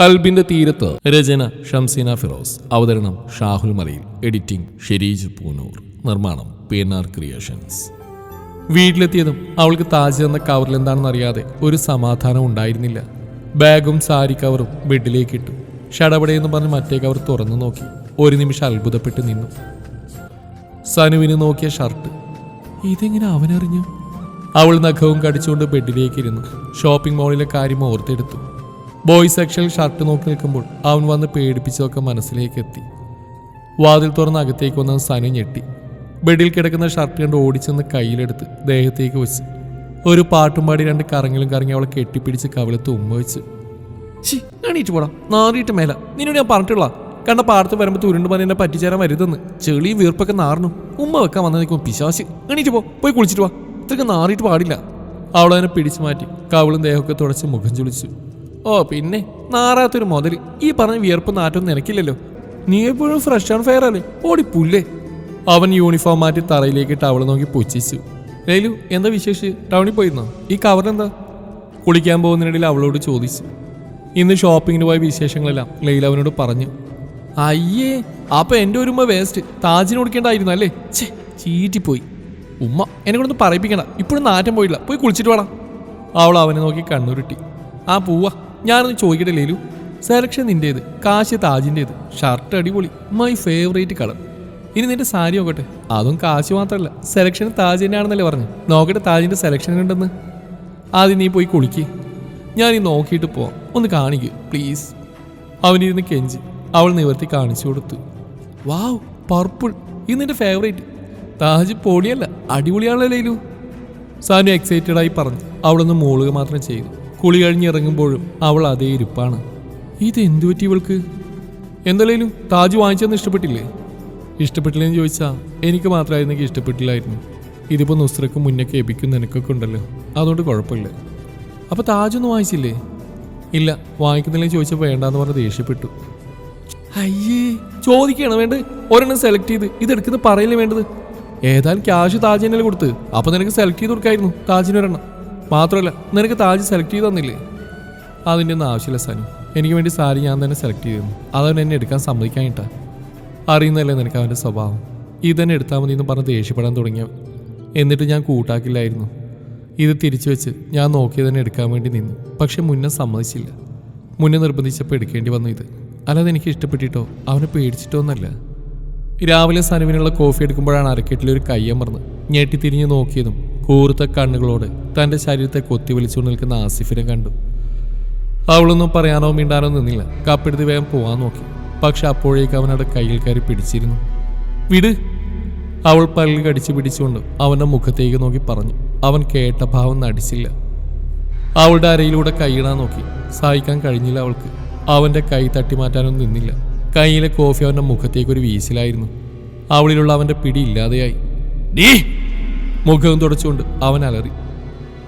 കൽബിന്റെ തീരത്ത് രചന ഷംസീന ഫിറോസ് അവതരണം ഷാഹുൽ മലയിൽ എഡിറ്റിംഗ് ഷെരീജ് പൂനൂർ നിർമ്മാണം പി എൻ ആർ ക്രിയേഷൻസ് വീട്ടിലെത്തിയതും അവൾക്ക് താജ് എന്ന കവറിൽ എന്താണെന്ന് അറിയാതെ ഒരു സമാധാനം ഉണ്ടായിരുന്നില്ല. ബാഗും സാരി കവറും ബെഡിലേക്ക് ഇട്ടു. ഷടപടയെന്ന് പറഞ്ഞ് മറ്റേ കവർ തുറന്നു നോക്കി. ഒരു നിമിഷം അത്ഭുതപ്പെട്ട് നിന്നു. സനുവിന് നോക്കിയ ഷർട്ട്. ഇതെങ്ങനെ അവനറിഞ്ഞു? അവൾ നഖവും കടിച്ചുകൊണ്ട് ബെഡിലേക്ക് ഇരുന്നു. ഷോപ്പിംഗ് മോളിലെ കാര്യം ഓർത്തെടുത്തു. ബോയ്സ് സെക്ഷനിൽ ഷർട്ട് നോക്കി നിൽക്കുമ്പോൾ അവൻ വന്ന് പേടിപ്പിച്ചതൊക്കെ മനസ്സിലേക്ക് എത്തി വാതിൽ തുറന്ന് അകത്തേക്ക് വന്ന സനു ഞെട്ടി. ബെഡിൽ കിടക്കുന്ന ഷർട്ട് കണ്ട് ഓടിച്ചെന്ന് കയ്യിലെടുത്ത് ദേഹത്തേക്ക് വെച്ച്. ഒരു പാട്ടും പാടി രണ്ട് കറങ്ങിലും കറങ്ങി അവളെ കെട്ടിപ്പിടിച്ച് കവിളത്ത് ഉമ്മ വെച്ച്. ഷി എണീറ്റ് പോടാ. നാറിയിട്ട് മേല. നിന്നോട് ഞാൻ പറഞ്ഞിട്ടുള്ള കണ്ട പാടത്ത് വരുമ്പോൾ തുരുണ്ട് പറഞ്ഞ് എന്നെ പറ്റിച്ചേരാൻ വരുതെന്ന്. ചെളിയും വീർപ്പൊക്കെ നാർന്നു ഉമ്മ വെക്കാൻ വന്ന നിൽക്കും പിശാശ്. എണീറ്റ് പോ. പോയി കുളിച്ചിട്ട് വാ. ഇത്രയ്ക്ക് നാറിയിട്ട് പാടില്ല. അവളതിനെ പിടിച്ചു മാറ്റി കവിളും ദേഹമൊക്കെ തുടച്ച് മുഖം ചുളിച്ചു. ഓ പിന്നെ നാറാത്തൊരു മുതൽ. ഈ പറഞ്ഞ വിയർപ്പ് നാറ്റൊന്നും നിനക്കില്ലല്ലോ. നീ എപ്പോഴും ഫ്രഷ് ആൻഡ് ഫെയർ അല്ലേ? ഓടി പുല്ലേ. അവൻ യൂണിഫോം മാറ്റി തറയിലേക്ക് അവളെ നോക്കി പൊച്ചിച്ചു ലൈലു എന്താ വിശേഷ്? ടൗണിൽ പോയിരുന്നോ? ഈ കവറിനെന്താ കുളിക്കാൻ പോകുന്നതിനിടയിൽ അവളോട് ചോദിച്ചു. ഇന്ന് ഷോപ്പിങ്ങിന് പോയ വിശേഷങ്ങളെല്ലാം ലൈല അവനോട് പറഞ്ഞു. അയ്യേ അപ്പൊ എന്റെ ഒരുമ്മ വേസ്റ്റ് താജിന് കൊടുക്കേണ്ടായിരുന്നു അല്ലേ? ഛേ ചീറ്റിപ്പോയി. ഉമ്മ എന്നെ കൊണ്ടൊന്നും പറയിപ്പിക്കണ്ട. ഇപ്പോഴും നാറ്റം പോയില്ല പോയി കുളിച്ചിട്ട് വേണം. അവൾ അവനെ നോക്കി കണ്ണുരുട്ടി. ആ പോവാ. ഞാനൊന്ന് ചോദിക്കട്ടെ ലേലു? സെലക്ഷൻ നിന്റേത് കാശ് താജിന്റേത് ഷർട്ട് അടിപൊളി മൈ ഫേവറേറ്റ് കളർ ഇനി നിന്റെ സാരി നോക്കട്ടെ. അതും കാശ് മാത്രമല്ല സെലക്ഷൻ താജിന്റെ ആണെന്നല്ലേ പറഞ്ഞു നോക്കട്ടെ താജിന്റെ സെലക്ഷൻ ഉണ്ടെന്ന് ആദ്യം നീ പോയി കുളിക്ക്. ഞാൻ ഈ നോക്കിയിട്ട് പോവാം. ഒന്ന് കാണിക്കൂ പ്ലീസ് അവനിരുന്ന് കെഞ്ചി. അവൾ നിവർത്തി കാണിച്ചു കൊടുത്തു. വാവ് പർപ്പിൾ ഇത് നിന്റെ ഫേവറേറ്റ് താജ് പൊളിയല്ല അടിപൊളിയാണല്ലോ ലൈലു. സാനു എക്സൈറ്റഡായി പറഞ്ഞു. അവളൊന്ന് മൂളുക മാത്രം ചെയ്തു. കുളി കഴിഞ്ഞിറങ്ങുമ്പോഴും അവൾ അതേ ഇരിപ്പാണ്. ഇത് എന്തു പറ്റി ഇവൾക്ക്? എന്തായാലും താജ് വാങ്ങിച്ചെന്ന് ഇഷ്ടപ്പെട്ടില്ലേ? ഇഷ്ടപ്പെട്ടില്ലെന്ന് ചോദിച്ചാൽ എനിക്ക് മാത്രമായിരുന്നെങ്കിൽ ഇഷ്ടപ്പെട്ടില്ലായിരുന്നു. ഇതിപ്പോൾ നുസ്രക്ക് മുന്നൊക്കെ എബിക്കും നിനക്കൊക്കെ ഉണ്ടല്ലോ. അതുകൊണ്ട് കുഴപ്പമില്ല. അപ്പോൾ താജൊന്നും വാങ്ങിച്ചില്ലേ? ഇല്ല വാങ്ങിക്കുന്നില്ലെന്ന് ചോദിച്ചപ്പോൾ വേണ്ടാന്ന് പറഞ്ഞ് ദേഷ്യപ്പെട്ടു. അയ്യേ ചോദിക്കണം വേണ്ടത്? ഒരെണ്ണം സെലക്ട് ചെയ്ത് ഇതെടുക്കുന്നത് പറയല്ലേ വേണ്ടത്? ഏതായാലും ക്യാഷ് താജിനല്ലേ കൊടുത്ത്. അപ്പോൾ നിനക്ക് സെലക്ട് ചെയ്ത് കൊടുക്കായിരുന്നു താജിന് ഒരെണ്ണം മാത്രമല്ല നിനക്ക് താജ് സെലക്ട് ചെയ്ത് തന്നില്ലേ? അതിന്റെ ഒന്നും ആവശ്യമില്ല സനു. എനിക്ക് വേണ്ടി സാരി ഞാൻ തന്നെ സെലക്ട് ചെയ്തിരുന്നു. അതവൻ എന്നെ എടുക്കാൻ സമ്മതിക്കാനിട്ടാ. അറിയുന്നതല്ലേ നിനക്ക് അവന്റെ സ്വഭാവം. ഇത് തന്നെ എടുത്താൽ മതി എന്ന് പറഞ്ഞ് ദേഷ്യപ്പെടാൻ തുടങ്ങിയവൻ. എന്നിട്ട് ഞാൻ കൂട്ടാക്കില്ലായിരുന്നു. ഇത് തിരിച്ചു വെച്ച് ഞാൻ നോക്കി തന്നെ എടുക്കാൻ വേണ്ടി നിന്നു. പക്ഷെ മുന്നേ സമ്മതിച്ചില്ല. മുന്നേ നിർബന്ധിച്ചപ്പോൾ എടുക്കേണ്ടി വന്നു ഇത്. അല്ലാതെ എനിക്ക് ഇഷ്ടപ്പെട്ടിട്ടോ? അവനെ പേടിച്ചിട്ടോ എന്നല്ല. രാവിലെ സനുവിനുള്ള കോഫി എടുക്കുമ്പോഴാണ് അരക്കെട്ടിൽ ഒരു കയ്യമർന്ന് ഞെട്ടി തിരിഞ്ഞു നോക്കിയതും കൂർത്ത കണ്ണുകളോട് തന്റെ ശരീരത്തെ കൊത്തി വിളിച്ചുകൊണ്ട് നിൽക്കുന്ന ആസിഫിനെ കണ്ടു. അവളൊന്നും പറയാനോ മിണ്ടാനോ നിന്നില്ല. കപ്പെടുത്ത് വേഗം പോവാൻ നോക്കി. പക്ഷെ അപ്പോഴേക്ക് അവനവിടെ കയ്യിൽ കയറി പിടിച്ചിരുന്നു. വിട്. അവൾ പല്ലിൽ കടിച്ചു പിടിച്ചുകൊണ്ട് അവന്റെ മുഖത്തേക്ക് നോക്കി പറഞ്ഞു. അവൻ കേട്ട ഭാവം നടിച്ചില്ല. അവളുടെ അരയിലൂടെ കൈയിടാൻ നോക്കി. സഹായിക്കാൻ കഴിഞ്ഞില്ല അവൾക്ക്. അവന്റെ കൈ തട്ടി മാറ്റാനൊന്നും നിന്നില്ല. കയ്യിലെ കോഫി അവന്റെ മുഖത്തേക്കൊരു വീശിലായിരുന്നു. അവളിലുള്ള അവന്റെ പിടി ഇല്ലാതെയായി. ഡീ മുഖം തുടച്ചുകൊണ്ട് അവൻ അലറി.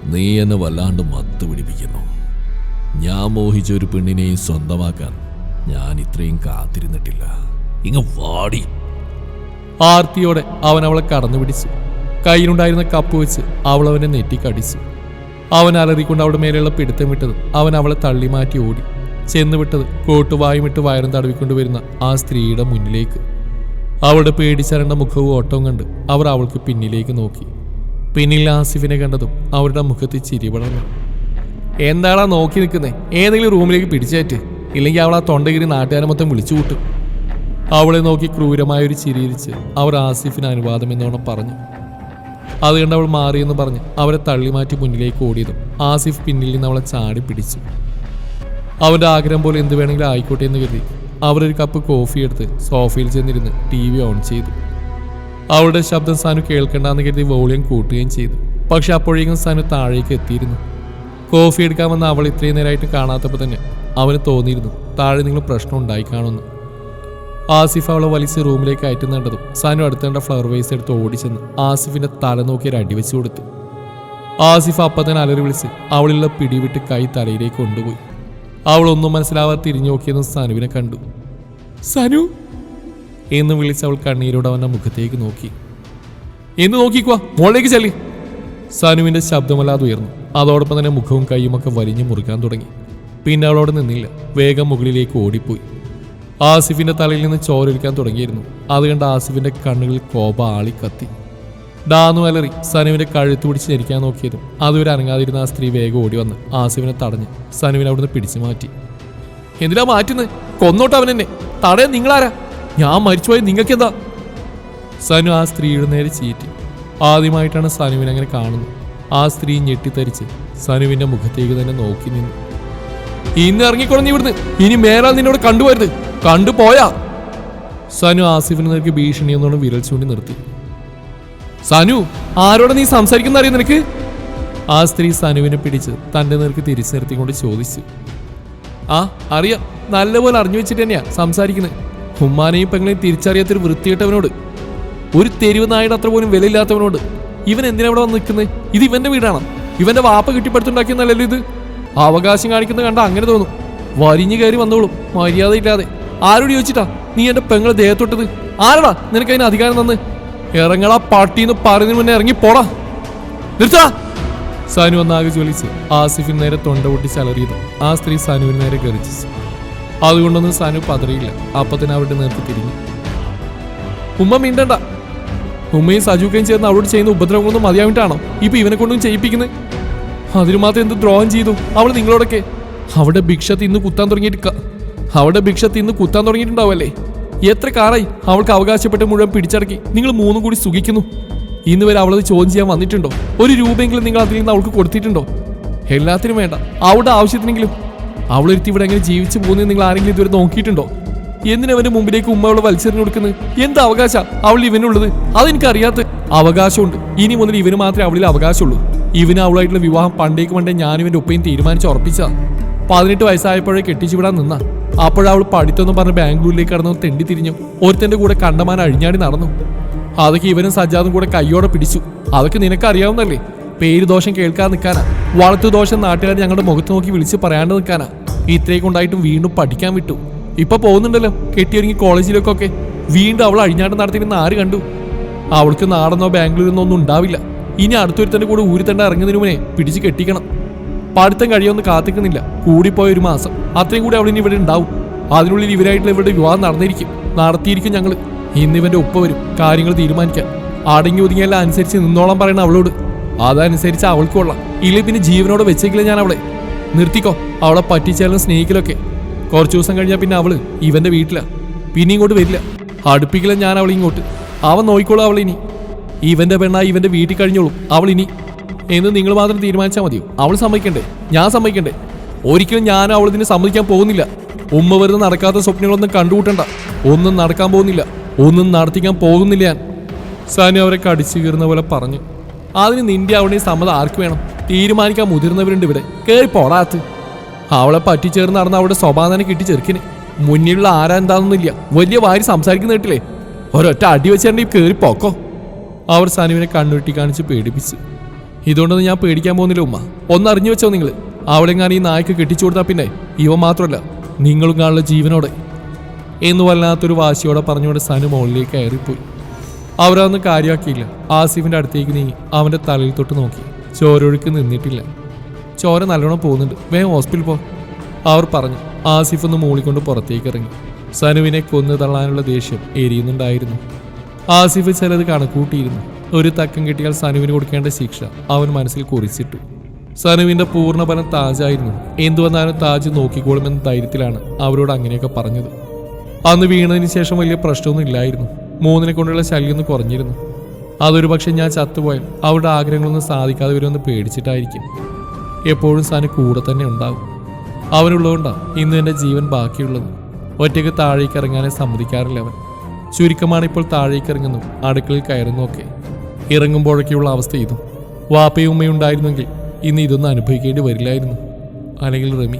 നീ എന്നെ വല്ലാണ്ട് മത്ത് പിടിപ്പിക്കുന്നു ഞാൻ മോഹിച്ച ഒരു പെണ്ണിനെയും സ്വന്തമാക്കാൻ ഞാൻ ഇത്രയും കാത്തിരുന്നിട്ടില്ല. ഇങ്ങ വാടി. ആർത്തിയോടെ അവൻ അവളെ കടന്നു പിടിച്ചു കയ്യിലുണ്ടായിരുന്ന കപ്പ് വെച്ച് അവൾ അവനെ നെറ്റിക്കടിച്ചു. അവൻ അലറിക്കൊണ്ട് അവളുടെ മേലെയുള്ള പിടുത്തം വിട്ടത് അവൻ അവളെ തള്ളി മാറ്റി ഓടി. ചെന്ന് വിട്ടത് കോട്ടുവായുമിട്ട് വയറും തടവിക്കൊണ്ട് വരുന്ന ആ സ്ത്രീയുടെ മുന്നിലേക്ക്. അവളുടെ പേടിച്ചരണ്ട മുഖവും ഓട്ടവും കണ്ട് അവർ അവൾക്ക് പിന്നിലേക്ക് നോക്കി. പിന്നിൽ ആസിഫിനെ കണ്ടതും അവരുടെ മുഖത്ത് ചിരി വളർന്നു. എന്താടാ നോക്കി നിൽക്കുന്നേ? ഏതെങ്കിലും റൂമിലേക്ക് പിടിച്ചേറ്റ്. ഇല്ലെങ്കിൽ അവൾ ആ തൊണ്ടകിരി നാട്ടുകാരെ മൊത്തം വിളിച്ചു കൂട്ടും. അവളെ നോക്കി ക്രൂരമായ ഒരു ചിരിയിരിച്ച് അവർ ആസിഫിന് അനുവാദം എന്നോണം പറഞ്ഞു. അത് കണ്ട് അവൾ മാറിയെന്ന് പറഞ്ഞ് അവരെ തള്ളി മാറ്റി മുന്നിലേക്ക് ഓടിയതും ആസിഫ് പിന്നിൽ നിന്ന് അവളെ ചാടി പിടിച്ചു. അവന്റെ ആഗ്രഹം പോലെ എന്ത് വേണമെങ്കിലും ആയിക്കോട്ടെ എന്ന് കരുതി അവരൊരു കപ്പ് കോഫി എടുത്ത് സോഫയിൽ ചെന്നിരുന്ന് ടി വി ഓൺ ചെയ്തു. അവളുടെ ശബ്ദം സാനു കേൾക്കണ്ടെന്ന് കരുതി വോളിയം കൂട്ടുകയും ചെയ്തു. പക്ഷെ അപ്പോഴേക്കും സാനു താഴേക്ക് എത്തിയിരുന്നു. കോഫി എടുക്കാൻ വന്ന അവൾ ഇത്രയും നേരമായിട്ട് കാണാത്തപ്പോൾ തന്നെ അവന് തോന്നിയിരുന്നു താഴെ നിങ്ങൾ പ്രശ്നം ഉണ്ടായി കാണുന്നു ആസിഫ് അവളെ വലിച്ച് റൂമിലേക്ക് അയറ്റുന്നുണ്ടതും സാനു അടുത്തേണ്ട ഫ്ലവർ വേസ് എടുത്ത് ഓടിച്ചെന്ന് ആസിഫിന്റെ തല നോക്കി ഒരു അടി വെച്ചു കൊടുത്തു. ആസിഫ് അപ്പം തന്നെ അലറി വിളിച്ച് അവളിലുള്ള പിടിവിട്ട് കൈ തലയിലേക്ക് കൊണ്ടുപോയി. അവളൊന്നും മനസ്സിലാവാതെ തിരിഞ്ഞു നോക്കിയെന്ന് സനുവിനെ കണ്ടു. സനു എന്ന് വിളിച്ച് അവൾ കണ്ണീരോടെ അവന്റെ മുഖത്തേക്ക് നോക്കി. എന്ന് നോക്കിക്കുവാ മോളിലേക്ക് ചെല്ലി. സനുവിന്റെ ശബ്ദമല്ലാതെ ഉയർന്നു. അതോടൊപ്പം തന്നെ മുഖവും കൈയുമൊക്കെ വലിഞ്ഞു മുറുക്കാൻ തുടങ്ങി. പിന്നെ അവളോട് നിന്നില്ല. വേഗം മുകളിലേക്ക് ഓടിപ്പോയി. ആസിഫിന്റെ തലയിൽ നിന്ന് ചോരൊലിക്കാൻ തുടങ്ങിയിരുന്നു. അത് കണ്ട് ആസിഫിന്റെ കണ്ണുകളിൽ കോപ ആളി കത്തി. ഡാന്നു അലറി സനുവിന്റെ കഴുത്ത് പിടിച്ച് ഞെരിക്കാൻ നോക്കിയതും അതുവരെ അനങ്ങാതിരുന്ന ആ സ്ത്രീ വേഗം ഓടി വന്ന് ആസിഫിനെ തടഞ്ഞ് സനുവിനെ അവിടുന്ന് പിടിച്ചു മാറ്റി. എന്തിനാ മാറ്റുന്നത് കൊന്നോട്ട് അവൻ എന്നെ തടയാൻ നിങ്ങളാരാ? ഞാൻ മരിച്ചുപോയി നിങ്ങൾക്കെന്താ? സനു ആ സ്ത്രീയുടെ നേരെ ചീറ്റി. ആദ്യമായിട്ടാണ് സനുവിനെ അങ്ങനെ കാണുന്നത്. ആ സ്ത്രീ ഞെട്ടിത്തരിച്ച് സനുവിന്റെ മുഖത്തേക്ക് തന്നെ നോക്കി നിന്നു. ഇന്ന് ഇറങ്ങിക്കോളും നീ ഇവിടുന്ന്. ഇനി മേലാൽ നിന്നോട് കണ്ടുപോരുത്. കണ്ടുപോയാ. സനു ആസിഫിന് നിനക്ക് ഭീഷണി എന്നോട് വിരൽ ചൂണ്ടി നിർത്തി. സനു ആരോട് നീ സംസാരിക്കുന്ന അറിയാം നിനക്ക്? ആ സ്ത്രീ സനുവിനെ പിടിച്ച് തന്റെ നേർക്ക് തിരിച്ചു നിർത്തിക്കൊണ്ട് ചോദിച്ചു. ആ അറിയാം. നല്ലപോലെ അറിഞ്ഞു വെച്ചിട്ട് തന്നെയാ സംസാരിക്കുന്നത് ഉമ്മാനെയും പെങ്ങളെയും തിരിച്ചറിയാത്തൊരു വൃത്തിയിട്ടവനോട് ഒരു തെരുവ് നായുടെ അത്ര പോലും വിലയില്ലാത്തവനോട് ഇവൻ എന്തിനാ ഇവിടെ വന്ന് നിൽക്കുന്നത് ഇത് ഇവന്റെ വീടാണ്? ഇവന്റെ വാപ്പ കെട്ടിപ്പടുത്തുണ്ടാക്കിയെന്നല്ലല്ലോ ഇത്? അവകാശം കാണിക്കുന്നത് കണ്ട അങ്ങനെ തോന്നും. വരിഞ്ഞു കയറി വന്നോളും മര്യാദയില്ലാതെ ആരോട് ചോദിച്ചിട്ടാ നീ എന്റെ പെങ്ങളെ ദേഹത്തൊട്ടത്? ആരടാ നിനക്ക് അതിന് അധികാരം തന്ന്? ഇറങ്ങടാ പാട്ടിന്ന് പറയുന്നതിന് മുന്നേ ഇറങ്ങി പോടാ. നിർത്താ സനു ഒന്നാകെ ജ്വലിച്ച് ആസിഫിന് നേരെ തൊണ്ട പൊട്ടി ചലറിയത് ആ സ്ത്രീ സനുവിന് നേരെ ഗർജിച്ചു. അതുകൊണ്ടൊന്നും സാനു പതറിയില്ല. അപ്പത്തിന് അവരുടെ നേർക്ക് തിരിഞ്ഞു. ഉമ്മ മിണ്ടണ്ട. ഉമ്മയും സജുക്കയും ചേർന്ന് അവളോട് ചെയ്യുന്ന ഉപദ്രവങ്ങളൊന്നും മതിയാവിട്ടാണോ? ഇപ്പൊ ഇവനെ കൊണ്ടും ചെയ്യിപ്പിക്കുന്നത് അതിന് മാത്രം എന്ത് ദ്രോഹം ചെയ്തു? അവൾ നിങ്ങളോടൊക്കെ? അവിടെ ഭിക്ഷ തിന്ന് കുത്താൻ തുടങ്ങിയിട്ട് അവിടെ ഭിക്ഷ തിന്ന് കുത്താൻ തുടങ്ങിയിട്ടുണ്ടാവല്ലേ? എത്ര കാറായി അവൾക്ക് അവകാശപ്പെട്ട് മുഴുവൻ പിടിച്ചടക്കി നിങ്ങൾ മൂന്നും കൂടി സുഖിക്കുന്നു? ഇന്ന് വരെ അവളത് ചോദ്യം ചെയ്യാൻ വന്നിട്ടുണ്ടോ? ഒരു രൂപയെങ്കിലും നിങ്ങൾ അതിൽ നിന്ന് അവൾക്ക് കൊടുത്തിട്ടുണ്ടോ? എല്ലാത്തിനും വേണ്ട. അവളുടെ ആവശ്യത്തിനെങ്കിലും അവളൊരുത്തി ഇവിടെ എങ്ങനെ ജീവിച്ചു പോകുന്നത് നിങ്ങൾ ആരെങ്കിലും ഇതുവരെ നോക്കിയിട്ടുണ്ടോ? എന്തിനവന്റെ മുമ്പിലേക്ക് ഉമ്മ അവളെ വലിച്ചെറിഞ്ഞു കൊടുക്കുന്നത്? എന്ത് അവകാശ? അവൾ ഇവനുള്ളത്? അതെനിക്കറിയാത്ത അവകാശമുണ്ട്. ഇനി മുതൽ ഇവന് മാത്രമേ അവളിൽ അവകാശമുള്ളൂ. ഇവന് അവളായിട്ടുള്ള വിവാഹം പണ്ടേക്ക് പണ്ടേ ഞാനും ഇവന്റെ ഉപ്പയും തീരുമാനിച്ച് ഉറപ്പിച്ചതാണ് പതിനെട്ട് വയസ്സായപ്പോഴേ കെട്ടിച്ചു വിടാൻ നിന്ന അപ്പോഴവൾ പഠിത്തമെന്ന് പറഞ്ഞ് ബാംഗ്ലൂരിലേക്ക് കടന്നു തെണ്ടി തിരിഞ്ഞു. ഒരുത്തന്റെ കൂടെ കണ്ടമാൻ അഴിഞ്ഞാടി നടന്നു. അതൊക്കെ ഇവനും സജ്ജാദും കൂടെ കയ്യോടെ പിടിച്ചു. അതൊക്കെ നിനക്കറിയാവുന്നല്ലേ പേര് ദോഷം കേൾക്കാൻ നിൽക്കാനാ. വളർത്തു ദോഷം നാട്ടുകാർ ഞങ്ങളുടെ മുഖത്ത് നോക്കി വിളിച്ച് പറയാണ്ട് നിൽക്കാനാ. ഇത്രയൊക്കെ ഉണ്ടായിട്ടും വീണ്ടും പഠിക്കാൻ വിട്ടു. ഇപ്പൊ പോകുന്നുണ്ടല്ലോ കെട്ടിയൊരുങ്ങി കോളേജിലേക്കൊക്കെ. വീണ്ടും അവൾ അഴിഞ്ഞാട്ടം നടത്തിയിരുന്ന ആര് കണ്ടു? അവൾക്ക് നാടെന്നോ ബാംഗ്ലൂരിൽ നിന്നോ ഒന്നും ഉണ്ടാവില്ല. ഇനി അടുത്തൊരുത്തന്റെ കൂടെ ഊരിത്തണ്ട ഇറങ്ങുന്നതിന് മുന്നേ പിടിച്ച് കെട്ടിക്കണം. പഠിത്തം കഴിയൊന്നും കാത്തിക്കുന്നില്ല കൂടിപ്പോയ ഒരു മാസം. അത്രയും കൂടി അവളിനി ഇവിടെ ഉണ്ടാവും. അതിനുള്ളിൽ ഇവരായിട്ടുള്ള ഇവരുടെ വിവാഹം നടന്നിരിക്കും. നടത്തിയിരിക്കും ഞങ്ങൾ ഇന്ന് ഇവന്റെ ഉപ്പ വരും. കാര്യങ്ങൾ തീരുമാനിക്കാൻ. അടങ്ങി ഒതുങ്ങിയെല്ലാം അനുസരിച്ച് നിന്നോളം പറയണം അവളോട്. അതനുസരിച്ച് അവൾക്ക് കൊള്ളാം. ഇല്ലേ പിന്നെ ജീവനോട് വെച്ചേക്കില്ല ഞാൻ അവളെ? നിർത്തിക്കോ. അവളെ പറ്റിച്ചാലും സ്നേഹിക്കലൊക്കെ. കുറച്ച് ദിവസം കഴിഞ്ഞാൽ പിന്നെ അവൾ ഇവന്റെ വീട്ടിലാ. പിന്നെ ഇങ്ങോട്ട് വരില്ല. അടുപ്പിക്കില്ല ഞാൻ അവളെ ഇങ്ങോട്ട്. അവൻ നോയിക്കോളൂ അവൾ ഇനി. ഇവന്റെ പെണ്ണായി ഇവന്റെ വീട്ടിൽ കഴിഞ്ഞോളും അവൾ ഇനി. എന്ന് നിങ്ങൾ മാത്രം തീരുമാനിച്ചാൽ മതിയോ? അവൾ സമ്മതിക്കണ്ടേ? ഞാൻ സമ്മതിക്കണ്ടേ? ഒരിക്കലും ഞാൻ ഇതിന് സമ്മതിക്കാൻ പോകുന്നില്ല. ഉമ്മ വെറുതെ നടക്കാത്ത സ്വപ്നങ്ങളൊന്നും കണ്ടുകൂട്ടണ്ട. ഒന്നും നടക്കാൻ പോകുന്നില്ല. ഒന്നും നടത്തിക്കാൻ പോകുന്നില്ല ഞാൻ. സാനു അവരെ കടിച്ചു കീറുന്ന പോലെ പറഞ്ഞു. അതിന് നിന്റെ അവളുടെയും സമ്മതം ആർക്ക് വേണം? തീരുമാനിക്കാൻ മുതിർന്നവരുണ്ട് ഇവിടെ. കയറി പോടാത്ത് അവളെ പറ്റിച്ചേർന്ന് നടന്ന അവളുടെ സ്വഭാവം കിട്ടി ചെറുക്കിന്. മുന്നിലുള്ള ആരാ വലിയ വാരി സംസാരിക്കുന്ന കേട്ടില്ലേ? ഒരൊറ്റ അടി വെച്ചിട്ടുണ്ടെങ്കിൽ കയറി പോക്കോ. അവർ സനുവിനെ കണ്ണുരുട്ടി കാണിച്ച് പേടിപ്പിച്ചു. ഇതുകൊണ്ടൊന്നും ഞാൻ പേടിക്കാൻ പോകുന്നില്ല ഉമ്മ. ഒന്നറിഞ്ഞു വെച്ചോ നിങ്ങൾ അവളെങ്ങാനും ഈ നായ്ക്ക് കെട്ടിച്ചു കൊടുത്താൽ പിന്നെ ഇവ മാത്രമല്ല നിങ്ങളും കാണുന്ന ജീവനോടെ. എന്ന് വല്ലാത്തൊരു വാശിയോടെ പറഞ്ഞുകൊണ്ട് സനു മുകളിലേക്ക് കയറിപ്പോയി. അവരതൊന്നും കാര്യമാക്കിയില്ല. ആസിഫിന്റെ അടുത്തേക്ക് നീ അവന്റെ തലയിൽ തൊട്ട് നോക്കി. ചോരൊഴുക്ക് നിന്നിട്ടില്ല. ചോര നല്ലോണം പോകുന്നുണ്ട്. വേഗം ഹോസ്പിറ്റൽ പോ. അവർ പറഞ്ഞു ആസിഫ് ഒന്ന് മൂളിക്കൊണ്ട് പുറത്തേക്ക് ഇറങ്ങി. സനുവിനെ കൊന്നു തള്ളാനുള്ള ദേഷ്യം എരിയുന്നുണ്ടായിരുന്നു. ആസിഫ് ചിലത് കണക്കൂട്ടിയിരുന്നു. ഒരു തക്കം കിട്ടിയാൽ സനുവിന് കൊടുക്കേണ്ട ശിക്ഷ അവൻ മനസ്സിൽ കുറിച്ചിട്ടു. സനുവിന്റെ പൂർണഫലം താജായിരുന്നു. എന്തു വന്നാലും താജ് നോക്കിക്കോളുമെന്ന ധൈര്യത്തിലാണ് അവരോട് അങ്ങനെയൊക്കെ പറഞ്ഞത്. അന്ന് വീണതിന് ശേഷം വലിയ പ്രശ്നമൊന്നും ഇല്ലായിരുന്നു. മൂന്നിനെ കൊണ്ടുള്ള ശല്യം ഒന്ന് കുറഞ്ഞിരുന്നു. അതൊരു പക്ഷെ ഞാൻ ചത്തുപോയാൽ അവരുടെ ആഗ്രഹങ്ങളൊന്നും സാധിക്കാതെ വരുമെന്ന് പേടിച്ചിട്ടായിരിക്കും. എപ്പോഴും സാന് കൂടെ തന്നെ ഉണ്ടാകും അവനുള്ളതുകൊണ്ടാണ് ഇന്ന് എന്റെ ജീവൻ ബാക്കിയുള്ളത്. ഒറ്റയ്ക്ക് താഴേക്ക് ഇറങ്ങാനേ സമ്മതിക്കാറില്ല അവൻ. ചുരുക്കമാണ് ഇപ്പോൾ താഴേക്ക് ഇറങ്ങുന്നു അടുക്കളയിൽ കയറുന്നൊക്കെ ഇറങ്ങുമ്പോഴൊക്കെയുള്ള അവസ്ഥ ഇതും. വാപ്പയും ഉമ്മയും ഉണ്ടായിരുന്നെങ്കിൽ ഇന്ന് ഇതൊന്നും അനുഭവിക്കേണ്ടി വരില്ലായിരുന്നു. അല്ലെങ്കിൽ റമി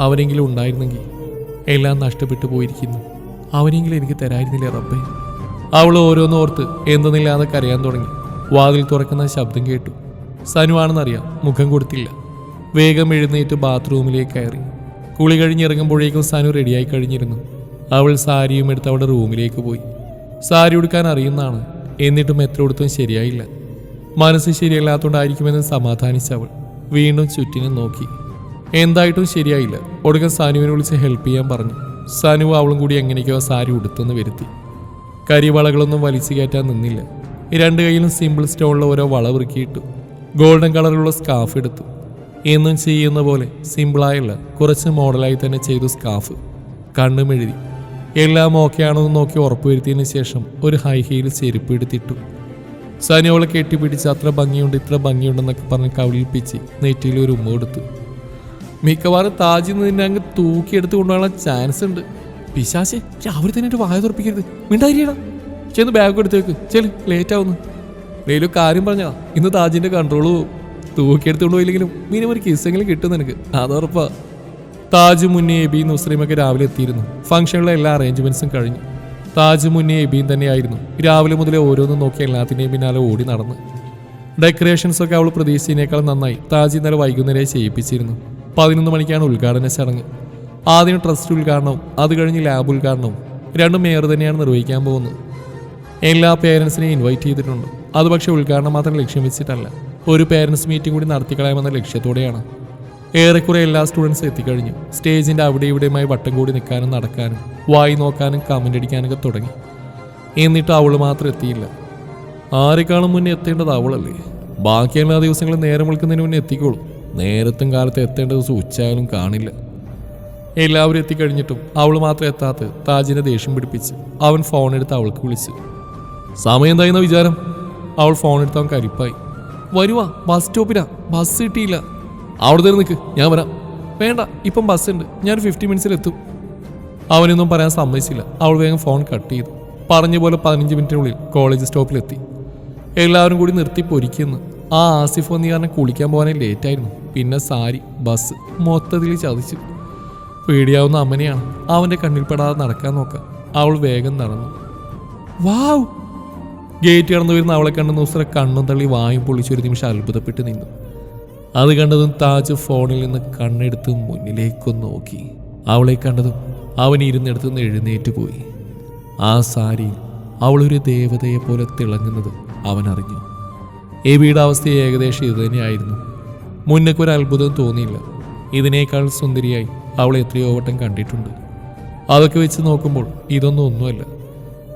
അവരെങ്കിലും ഉണ്ടായിരുന്നെങ്കിൽ എല്ലാം നഷ്ടപ്പെട്ടു പോയിരിക്കുന്നു. അവനെങ്കിലും എനിക്ക് തരായിരുന്നില്ല റബ്ബേ? അവൾ ഓരോന്നോർത്ത് എന്തെന്നില്ലാതെ കരയാൻ തുടങ്ങി. വാതിൽ തുറക്കുന്ന ശബ്ദം കേട്ടു. സനുവാണെന്നറിയാം മുഖം കൊടുത്തില്ല. വേഗം എഴുന്നേറ്റ് ബാത്റൂമിലേക്ക് കയറി. കുളി കഴിഞ്ഞിറങ്ങുമ്പോഴേക്കും സനു റെഡിയായി കഴിഞ്ഞിരുന്നു. അവൾ സാരിയും എടുത്ത് അവളുടെ റൂമിലേക്ക് പോയി. സാരി ഉടുക്കാൻ അറിയുന്നതാണ് എന്നിട്ടും എത്ര ഉടുത്തും ശരിയായില്ല. മനസ്സ് ശരിയല്ലാത്തതുകൊണ്ടായിരിക്കുമെന്ന് സമാധാനിച്ച അവൾ വീണ്ടും ചുറ്റിനും നോക്കി. എന്തായിട്ടും ശരിയായില്ല. ഒടുക്കം സാനുവിനെ വിളിച്ച് ഹെൽപ്പ് ചെയ്യാൻ പറഞ്ഞു. സാനു അവളും കൂടി എങ്ങനെയൊക്കെയോ സാരി ഉടുത്തെന്ന് വരുത്തി. കരിവളകളൊന്നും വലിച്ചു കയറ്റാൻ നിന്നില്ല. രണ്ട് കൈയിലും സിമ്പിൾ സ്റ്റോണിൽ ഓരോ വള വൃക്കിയിട്ടു ഗോൾഡൻ കളറിലുള്ള സ്കാഫ് എടുത്തു. എന്നും ചെയ്യുന്ന പോലെ സിമ്പിളായല്ല കുറച്ച് മോഡലായി തന്നെ ചെയ്തു സ്കാഫ് കണ്ണും എഴുതി എല്ലാം ഓക്കെ എന്ന് നോക്കി ഉറപ്പുവരുത്തിയതിന് ശേഷം ഒരു ഹൈ ഹീൽ ചെരുപ്പ് എടുത്തിട്ടു. സനിയോളെ കെട്ടിപ്പിടിച്ച് അത്ര ഭംഗിയുണ്ട് ഇത്ര ഭംഗിയുണ്ടെന്നൊക്കെ പറഞ്ഞ് കവിളിപ്പിച്ച് നെറ്റിയിൽ ഒരു ഉമ്മ കൊടുത്തു. മിക്കവാറും താജിൽ നിന്നെ അങ്ങ് തൂക്കിയെടുത്ത് കൊണ്ടുപോകാനുള്ള ചാൻസ് ഉണ്ട്. പിശാശെ രാവിലെ തന്നെ വായ തുറപ്പിക്കരുത്. മിണ്ടായിരിക്കണം ചെന്ന് ബാഗ് എടുത്തേക്ക് ചെൽ ലേറ്റ് ആവുന്നു. ഡെയിലും കാര്യം പറഞ്ഞാ ഇന്ന് താജിന്റെ കൺട്രോൾ തൂക്കിയെടുത്തുകൊണ്ട് പോയില്ലെങ്കിലും മിനിമം ഒരു കിസ്സെങ്കിലും കിട്ടും നിനക്ക്. അതുറപ്പാ താജ് മുന്നേ എബി നുസ്രീമൊക്കെ രാവിലെ എത്തിയിരുന്നു. ഫംഗ്ഷനിലെ എല്ലാ അറേഞ്ച്മെന്റ്സും കഴിഞ്ഞു. താജ് മുന്നേ എബിയും തന്നെയായിരുന്നു രാവിലെ മുതലേ ഓരോന്നും നോക്കി എല്ലാത്തിന്റെയും പിന്നാലെ ഓടി നടന്ന്. ഡെക്കറേഷൻസ് ഒക്കെ അവൾ പ്രതീക്ഷിച്ചതിനേക്കാൾ നന്നായി. താജ് ഇന്നലെ വൈകുന്നേരം ചെയ്യിപ്പിച്ചിരുന്നു. പതിനൊന്ന് മണിക്കാണ് ഉദ്ഘാടന ചടങ്ങ്. ആദ്യം ട്രസ്റ്റ് ഉദ്ഘാടനവും അത് കഴിഞ്ഞ് ലാബ് ഉദ്ഘാടനവും രണ്ടും മേയർ തന്നെയാണ് നിർവഹിക്കാൻ പോകുന്നത്. എല്ലാ പേരൻസിനെയും ഇൻവൈറ്റ് ചെയ്തിട്ടുണ്ട്. അത് പക്ഷേ ഉദ്ഘാടനം മാത്രം ലക്ഷ്യം വെച്ചിട്ടല്ല. ഒരു പേരൻസ് മീറ്റിംഗ് കൂടി നടത്തിക്കളയാമെന്ന ലക്ഷ്യത്തോടെയാണ്. ഏറെക്കുറെ എല്ലാ സ്റ്റുഡൻസ് എത്തിക്കഴിഞ്ഞു. സ്റ്റേജിന്റെ അവിടെ ഇവിടെയുമായി വട്ടം കൂടി നിൽക്കാനും നടക്കാനും വായി നോക്കാനും കമന്റ് അടിക്കാനൊക്കെ തുടങ്ങി. എന്നിട്ട് അവൾ മാത്രം എത്തിയില്ല. ആരെക്കാളും മുന്നേ എത്തേണ്ടത് അവളല്ലേ? ബാക്കി എല്ലാ ദിവസങ്ങളും നേരം വിളിക്കുന്നതിന് മുന്നേ എത്തിക്കോളൂ. നേരത്തും കാലത്ത് എത്തേണ്ട ദിവസം ഉച്ചയായാലും കാണില്ല. എല്ലാവരും എത്തിക്കഴിഞ്ഞിട്ടും അവൾ മാത്രം എത്താത്ത താജിനെ ദേഷ്യം പിടിപ്പിച്ച് അവൻ ഫോൺ എടുത്ത് അവൾക്ക് വിളിച്ചു. സമയം എന്തായിരുന്ന വിചാരം? അവൾ ഫോൺ എടുത്ത് അവൻ കരിപ്പായി. വരുവാ ബസ് സ്റ്റോപ്പിലാ ബസ് കിട്ടിയില്ല. അവിടെ തന്നെ നിൽക്ക് ഞാൻ വരാം. വേണ്ട ഇപ്പം ബസ് ഉണ്ട് ഞാൻ ഫിഫ്റ്റി മിനിറ്റ്സിൽ എത്തും. അവനൊന്നും പറയാൻ സമ്മതിച്ചില്ല. അവൾ വേഗം ഫോൺ കട്ട് ചെയ്തു. പറഞ്ഞ പോലെ പതിനഞ്ച് മിനിറ്റിനുള്ളിൽ കോളേജ് സ്റ്റോപ്പിലെത്തി എല്ലാവരും കൂടി നിർത്തി പൊരിക്കുന്നു. ആ ആസിഫ് വന്നി കാരണം കുളിക്കാൻ പോകാനേ ലേറ്റായിരുന്നു പിന്നെ സാരി ബസ് മൊത്തത്തിൽ ചതിച്ചു. പേടിയാവുന്ന അമ്മനെയാണ് അവന്റെ കണ്ണിൽപ്പെടാതെ നടക്കാൻ നോക്കുക. അവൾ വേഗം നടന്നു. വാവ്! ഗേറ്റ് കടന്നു വരുന്ന അവളെ കണ്ട നുസ്ര കണ്ണും തള്ളി വായും പൊളിച്ച് ഒരു നിമിഷം അത്ഭുതപ്പെട്ട് നിന്നു. അത് കണ്ടതും താജ് ഫോണിൽ നിന്ന് കണ്ണെടുത്ത് മുന്നിലേക്കൊന്ന് നോക്കി. അവളെ കണ്ടതും അവൻ ഇരുന്നിടത്തു നിന്ന് എഴുന്നേറ്റ് പോയി. ആ സാരിയിൽ അവളൊരു ദേവതയെ പോലെ തിളങ്ങുന്നത് അവൻ അറിഞ്ഞു. എബിയുടെ അവസ്ഥ ഏകദേശം ഇതുതന്നെയായിരുന്നു മുന്നക്കൊരു അത്ഭുതം തോന്നിയില്ല. ഇതിനേക്കാൾ സുന്ദരിയായി അവൾ എത്രയോ വട്ടം കണ്ടിട്ടുണ്ട്. അതൊക്കെ വെച്ച് നോക്കുമ്പോൾ ഇതൊന്നും ഒന്നുമല്ല.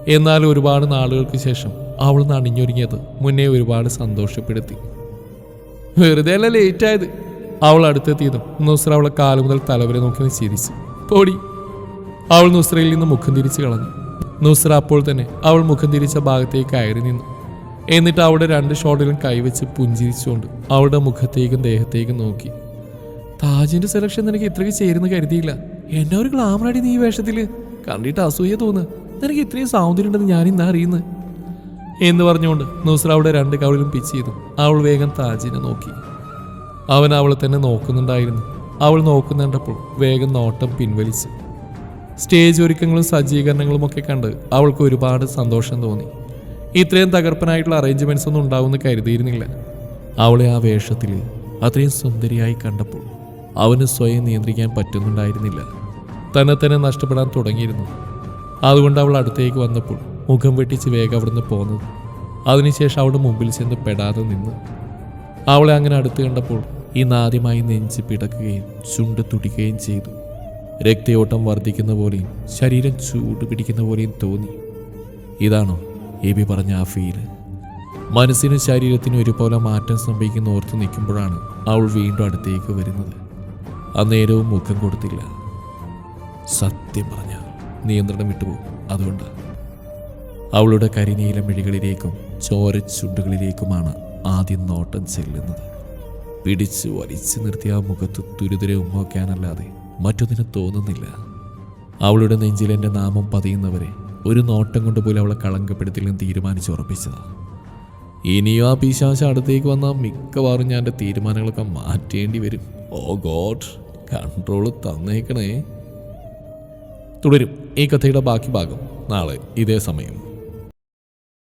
എന്നാൽ ഒരുപാട് നാളുകൾക്ക് ശേഷം അവൾ നണിഞ്ഞൊരുങ്ങിയത് മുന്നേ ഒരുപാട് സന്തോഷപ്പെടുത്തി. വെറുതെ അല്ല ലേറ്റ് ആയത് അവൾ അടുത്തെത്തിയതും നുസ്ര അവളെ കാലു മുതൽ തലവരെ നോക്കി നിശ്ചയിച്ചു പോടി. അവൾ നുസ്രയിൽ നിന്ന് മുഖം തിരിച്ചു കളഞ്ഞു. നുസ്ര അപ്പോൾ തന്നെ അവൾ മുഖം തിരിച്ച ഭാഗത്തേക്ക് കയറി നിന്നു. എന്നിട്ട് അവളുടെ രണ്ട് ഷോട്ടിലും കൈവച്ച് പുഞ്ചിരിച്ചുകൊണ്ട് അവളുടെ മുഖത്തേക്കും ദേഹത്തേക്കും നോക്കി. താജിന്റെ സെലക്ഷൻ നിനക്ക് ഇത്രയ്ക്ക് ചേരുന്ന കരുതിയില്ല. എന്നെ ഒരു ഗ്ലാമറാടി നീ വേഷത്തിൽ കണ്ടിട്ട് അസൂയ തോന്നുന്നു നിനക്ക് ഇത്രയും സൗന്ദര്യം ഉണ്ടെന്ന് ഞാൻ ഇന്നാ അറിയുന്നു. എന്ന് പറഞ്ഞുകൊണ്ട് നുസ്ര അവിടെ രണ്ട് കവളിലും പിച്ച് ചെയ്തു. അവൾ വേഗം താജിനെ നോക്കി. അവൻ അവളെ തന്നെ നോക്കുന്നുണ്ടായിരുന്നു. അവൾ നോക്കുന്നുണ്ടപ്പോൾ വേഗം നോട്ടം പിൻവലിച്ചു. സ്റ്റേജ് ഒരുക്കങ്ങളും സജ്ജീകരണങ്ങളും ഒക്കെ കണ്ട് അവൾക്ക് ഒരുപാട് സന്തോഷം തോന്നി. ഇത്രയും തകർപ്പനായിട്ടുള്ള അറേഞ്ച്മെന്റ്സ് ഒന്നും ഉണ്ടാവുമെന്ന് കരുതിയിരുന്നില്ല. അവളെ ആ വേഷത്തിൽ അത്രയും സുന്ദരിയായി കണ്ടപ്പോൾ അവന് സ്വയം നിയന്ത്രിക്കാൻ പറ്റുന്നുണ്ടായിരുന്നില്ല. തന്നെ തന്നെ നഷ്ടപ്പെടാൻ തുടങ്ങിയിരുന്നു. അതുകൊണ്ട് അവൾ അടുത്തേക്ക് വന്നപ്പോൾ മുഖം വെട്ടിച്ച് വേഗം അവിടുന്ന് പോന്നത് അതിനുശേഷം അവളുടെ മുമ്പിൽ ചെന്ന് പെടാതെ നിന്ന്. അവളെ അങ്ങനെ അടുത്ത് കണ്ടപ്പോൾ ഇന്ന് ആദ്യമായി നെഞ്ച് പിടക്കുകയും ചുണ്ട് തുടിക്കുകയും ചെയ്തു. രക്തയോട്ടം വർദ്ധിക്കുന്ന പോലെയും ശരീരം ചൂട് പിടിക്കുന്ന പോലെയും തോന്നി. ഇതാണോ എബി പറഞ്ഞ ആ ഫീൽ മനസ്സിനും ശരീരത്തിനും ഒരുപോലെ മാറ്റം സംഭവിക്കുന്ന ഓർത്ത് നിൽക്കുമ്പോഴാണ് അവൾ വീണ്ടും അടുത്തേക്ക് വരുന്നത്. അന്നേരവും മുഖം കൊടുത്തില്ല. സത്യം പറഞ്ഞാൽ നിയന്ത്രണം വിട്ടുപോകും. അതുകൊണ്ട് അവളുടെ കരിനീല മിഴികളിലേക്കും ചോര ചുണ്ടുകളിലേക്കുമാണ് ആദ്യം നോട്ടം ചെല്ലുന്നത്. പിടിച്ച് വലിച്ചു നിർത്തിയ ആ മുഖത്ത് തുരിതുരെ ഉമ്മവയ്ക്കാനല്ലാതെ മറ്റൊന്നിനും തോന്നുന്നില്ല. അവളുടെ നെഞ്ചിൽ എന്റെ നാമം പതിയുന്നവരെ ഒരു നോട്ടം കൊണ്ട് പോലും അവളെ കളങ്കപ്പെടുത്തില്ലെന്ന് തീരുമാനിച്ചുറപ്പിച്ചതാ. ഇനിയും ആ പിശാശ അടുത്തേക്ക് വന്നാൽ മിക്കവാറും ഞാൻ എന്റെ തീരുമാനങ്ങളൊക്കെ മാറ്റേണ്ടി വരും. ഓ ഗോഡ് കൺട്രോൾ തന്നേക്കണേ. തുടരും ഈ കഥയുടെ ബാക്കി ഭാഗം നാളെ ഇതേ സമയം.